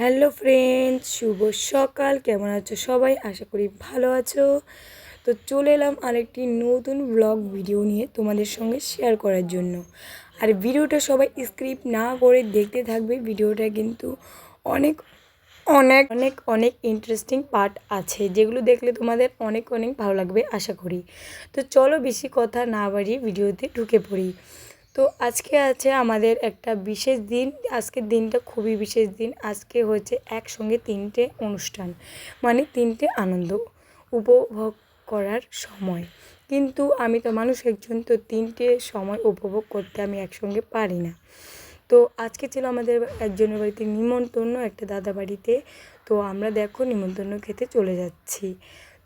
Hello friends, শুভ সকাল। কেমন আছো সবাই? আশা করি ভালো আছো। তো চলে এলাম আরেকটি নতুন ব্লগ ভিডিও নিয়ে তোমাদের সঙ্গে শেয়ার করার জন্য। আর ভিডিওটা সবাই স্ক্রিপ্ট না করে দেখতে থাকবে। ভিডিওটা কিন্তু অনেক অনেক অনেক অনেক ইন্টারেস্টিং পার্ট আছে, যেগুলো দেখলে তোমাদের অনেক অনেক ভালো লাগবে, আশা করি। তো চলো বেশি কথা না বাড়িয়ে ভিডিওতে ঢুকে পড়ি। তো আজকে আছে আমাদের একটা বিশেষ দিন। আজকের দিনটা খুবই বিশেষ দিন। আজকে হচ্ছে একসঙ্গে তিনটে অনুষ্ঠান মানে তিনটে আনন্দ উপভোগ করার সময়। কিন্তু আমি তো মানুষ একজন, তো তিনটে সময় উপভোগ করতে আমি একসঙ্গে পারি না। তো আজকে ছিল আমাদের একজনের বাড়িতে নিমন্ত্রণ, একটা দাদা বাড়িতে। তো আমরা দেখো নিমন্ত্রণ খেতে চলে যাচ্ছি।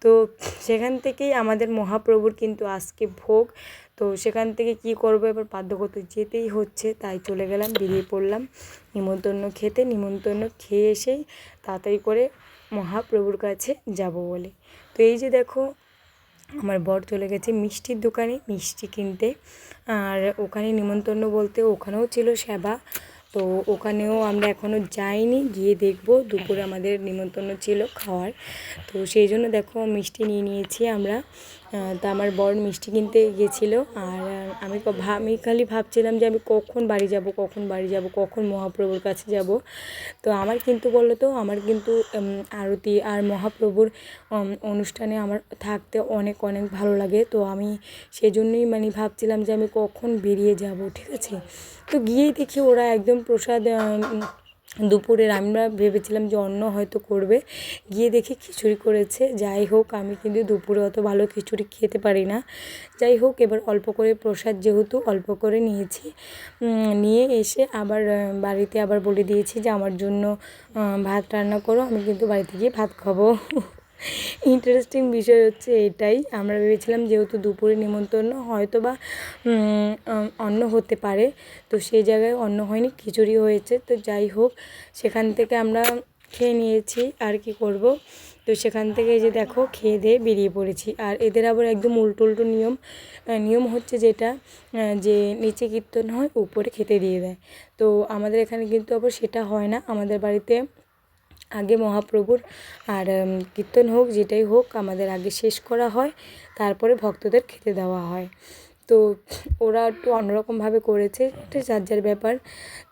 তো সেখান থেকেই আমাদের মহাপ্রভুর কিন্তু আজকে ভোগ। তো সেখান থেকে কি করব? এবার বাধ্যগত যেতেই হচ্ছে, তাই চলে গেলাম, বেরিয়ে পড়লাম। নিমন্ত্রণ খেতে, নিমন্ত্রণ খেয়ে এসেই তাড়াতাড়ি করে মহাপ্রভুর কাছে যাব বলে। তো এই যে দেখো, আমার বর চলে গেছে মিষ্টির দোকানে, মিষ্টি কিনতে। আর ওখানে নিমন্ত্রণ বলতে ওখানেও ছিল সেবা। তো ওখানেও আমরা এখনও যাইনি, গিয়ে দেখব, দুপুরে আমাদের নিমন্ত্রণ ছিল খাওয়ার। তো সেই জন্য দেখো, মিষ্টি নিয়ে নিয়েছি আমরা। তা আমার বর মিষ্টি কিনতে গেছিল আর আমি আমি খালি ভাবছিলাম যে আমি কখন বাড়ি যাব, কখন বাড়ি যাব, কখন মহাপ্রভুর কাছে যাব। তো আমার কিন্তু বলল তো, আমার কিন্তু আরতি আর মহাপ্রভুর অনুষ্ঠানে আমার থাকতে অনেক অনেক ভালো লাগে। তো আমি সেজন্যই মানে ভাবছিলাম যে আমি কখন বেরিয়ে যাব, ঠিক আছে? তো গিয়েই দেখি ওরা একদম প্রসাদ দুপুরের আমরা ভেবেছিলাম যে অন্য হয়তো করবে। গিয়ে দেখি খিচুড়ি করেছে। যাই হোক, আমি কিন্তু দুপুরে অত ভালো খিচুড়ি খেতে পারি না। যাই হোক, এবার অল্প করে প্রসাদ যেহেতু অল্প করে নিয়েছি নিয়ে এসে আবার বাড়িতে আবার বলে দিয়েছি যে আমার জন্য ভাত রান্না করো, আমি কিন্তু বাড়িতে গিয়ে ভাত খাব। ইন্টারেস্টিং বিষয় হচ্ছে এটাই। আমরা ভেবেছিলাম যেহেতু দুপুরে নিমন্ত্রণ হয়তো বা অন্ন হতে পারে, তো সেই জায়গায় অন্ন হয়নি খিচুড়ি হয়েছে, তো যাই হোক, সেখান থেকে আমরা খেয়ে নিয়েছি, আর কি করব? তো সেখান থেকে যে দেখো, খেয়ে দিয়ে বেরিয়ে পড়েছি। আর এদের আবার একদম উল্টো উল্টো নিয়ম নিয়ম হচ্ছে যেটা যে নিচে কীর্তন হয়, উপরে খেতে দিয়ে দেয়। তো আমাদের এখানে কিন্তু আবার সেটা হয় না। আমাদের বাড়িতে আগে মহাপ্রভুর আর কীর্তন হোক, যেটাই হোক, আমাদের আগে শেষ করা হয়, তারপরে ভক্তদের খেতে দেওয়া হয়। তো ওরা একটু অন্যরকমভাবে করেছে, এটা যার যার ব্যাপার।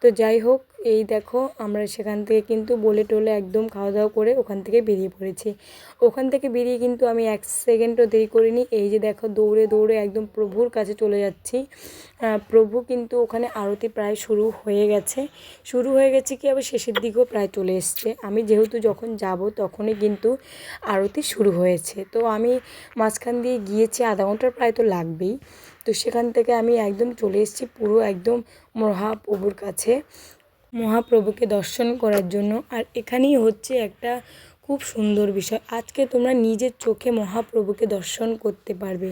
তো যাই হোক এই দেখো, আমরা সেখান থেকে কিন্তু বলে টোলে একদম খাওয়া দাওয়া করে ওখান থেকে বেরিয়ে পড়েছি। ওখান থেকে বেরিয়ে কিন্তু আমি এক সেকেন্ডও দেরি করিনি। এই যে দেখো, দৌড়ে দৌড়ে একদম প্রভুর কাছে চলে যাচ্ছি। প্রভু কিন্তু ওখানে আরতি প্রায় শুরু হয়ে গেছে। শুরু হয়ে গেছে কি আবার শেষের দিকেও প্রায় চলে এসছে। আমি যেহেতু যখন যাব তখনই কিন্তু আরতি শুরু হয়েছে। তো আমি মাঝখান দিয়ে গিয়েছি, আধা ঘণ্টার প্রায় তো লাগবেই। তো সেখান থেকে আমি একদম চলে এসেছি পুরো একদম মহাপ্রভুর কাছে। মহাপ্রভুকে দর্শন করার জন্য। আর এখানেই হচ্ছে একটা খুব সুন্দর বিষয়। আজকে তোমরা নিজের চোখে মহাপ্রভুকে দর্শন করতে পারবে।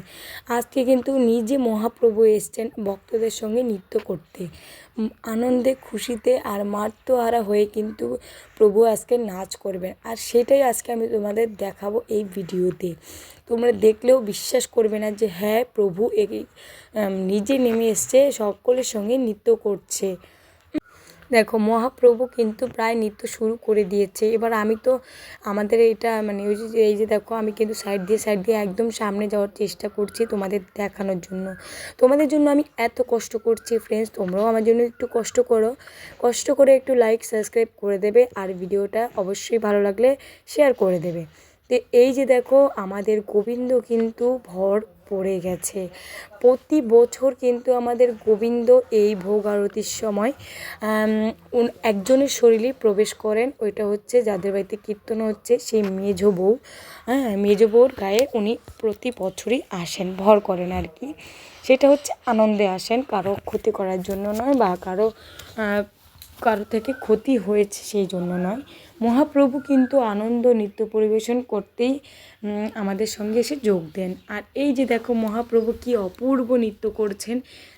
আজকে কিন্তু নিজে মহাপ্রভু এসছেন ভক্তদের সঙ্গে নৃত্য করতে। আনন্দে, খুশিতে আর মার্তহারা হয়ে কিন্তু প্রভু আজকে নাচ করবেন। আর সেটাই আজকে আমি তোমাদের দেখাবো এই ভিডিওতে। তোমরা দেখলেও বিশ্বাস করবে না যে হ্যাঁ প্রভু নিজে নেমে এসছে, সকলের সঙ্গে নৃত্য করছে। দেখো, মহাপ্রভু কিন্তু প্রায় নৃত্য শুরু করে দিয়েছে। এবার আমি তো আমাদের এটা মানে ওই যে, এই যে দেখো, আমি কিন্তু সাইড দিয়ে সাইড দিয়ে একদম সামনে যাওয়ার চেষ্টা করছি তোমাদের দেখানোর জন্য। তোমাদের জন্য আমি এত কষ্ট করছি ফ্রেন্ডস তোমরাও আমার জন্য একটু কষ্ট করো। কষ্ট করে একটু লাইক সাবস্ক্রাইব করে দেবে। আর ভিডিওটা অবশ্যই ভালো লাগলে শেয়ার করে দেবে। তো এই যে দেখো, আমাদের গোবিন্দ কিন্তু ভর পড়ে গেছে। প্রতি বছর কিন্তু আমাদের গোবিন্দ এই ভোগ আরতির সময় একজনের শরীরে প্রবেশ করেন। ওইটা হচ্ছে যাদের বাড়িতে কীর্তন হচ্ছে, সেই মেজ বউ। হ্যাঁ মেজ বউর গায়ে উনি প্রতি বছরই আসেন, ভর করেন আর কি। সেটা হচ্ছে আনন্দে আসেন, কারও ক্ষতি করার জন্য নয় বা কারও কারও থেকে ক্ষতি হয়েছে সেই জন্য নয়। মহাপ্রভু কিন্তু আনন্দ নৃত্য পরিবেশন করতেই আমাদের সঙ্গে এসে যোগ দেন। আর এই যে দেখো মহাপ্রভু কি অপূর্ব নৃত্য করছেন,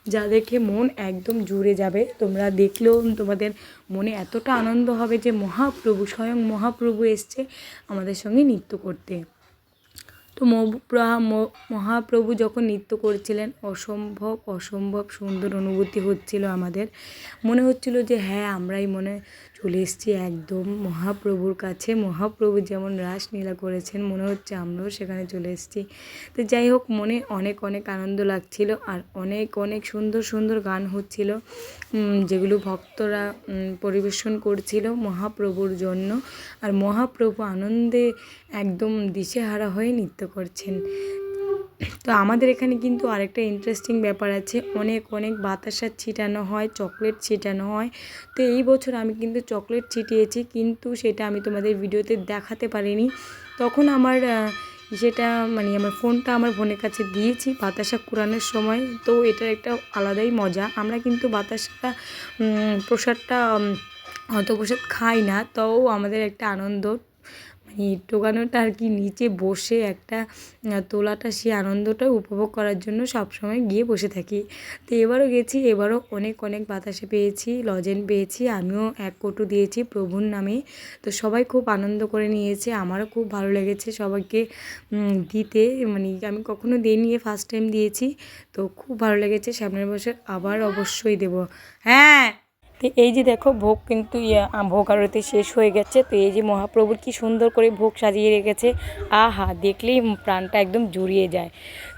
যা দেখে মন একদম জুড়ে যাবে। তোমরা দেখলেও তোমাদের মনে এতটা আনন্দ হবে যে মহাপ্রভু, স্বয়ং মহাপ্রভু এসছে আমাদের সঙ্গে নৃত্য করতে। তো মহাপ্রভু যখন নৃত্য করছিলেন, অসম্ভব অসম্ভব সুন্দর অনুভূতি হচ্ছিল আমাদের। মনে হচ্ছিল যে হ্যাঁ আমরাই মনে চলে এসেছি একদম মহাপ্রভুর কাছে। মহাপ্রভু যেমন রাসলীলা করেছেন, মনে হচ্ছে আমরাও সেখানে চলে এসেছি। তো যাই হোক, মনে অনেক অনেক আনন্দ লাগছিল আর অনেক অনেক সুন্দর সুন্দর গান হচ্ছিল যেগুলো ভক্তরা পরিবেশন করছিল মহাপ্রভুর জন্য। আর মহাপ্রভু আনন্দে একদম দিশেহারা হয়ে নৃত্য করছেন। তো আমাদের এখানে কিন্তু আরেকটা ইন্টারেস্টিং ব্যাপার আছে। অনেক অনেক বাতাসা ছিটানো হয় চকলেট ছিটানো হয়। তো এই বছর আমি কিন্তু চকলেট ছিটিয়েছি, কিন্তু সেটা আমি তোমাদের ভিডিওতে দেখাতে পারিনি। তখন আমার সেটা মানে আমার ফোনটা আমার বোনের কাছে দিয়েছি বাতাসা কুড়ানোর সময়। তো এটার একটা আলাদাই মজা। আমরা কিন্তু বাতাসা প্রসাদটা অত প্রসাদ খাই না, তাও আমাদের একটা আনন্দ। মানে টোকানোটা আর কি নিচে বসে একটা তোলাটা সেই আনন্দটা উপভোগ করার জন্য সবসময় গিয়ে বসে থাকি। তো এবারও গেছি, এবারও অনেক অনেক বাতাসে পেয়েছি, লজেন পেয়েছি, আমিও এক কটু দিয়েছি প্রভুর নামে। তো সবাই খুব আনন্দ করে নিয়েছে, আমারও খুব ভালো লেগেছে সবাইকে দিতে। মানে আমি কখনো দিইনি ফার্স্ট টাইম দিয়েছি। তো খুব ভালো লেগেছে, সামনের বছর আবার অবশ্যই দেবো। হ্যাঁ! তো এই যে দেখো ভোগ কিন্তু ভোগ আরতি শেষ হয়ে গেছে। তো এই যে মহাপ্রভুর কি সুন্দর করে ভোগ সাজিয়ে রেখেছে। আহা, দেখলেই প্রাণটা একদম জুড়িয়ে যায়।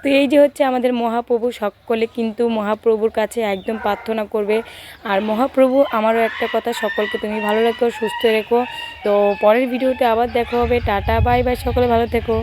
তো এই যে হচ্ছে আমাদের মহাপ্রভু, সকলে কিন্তু মহাপ্রভুর কাছে একদম প্রার্থনা করবে। আর মহাপ্রভু, আমারও একটা কথা, সকলকে তুমি ভালো রেখো, সুস্থ রেখো। তো পরের ভিডিওতে আবার দেখা হবে। টাটা, বাই বাই, সকলে ভালো থেকো।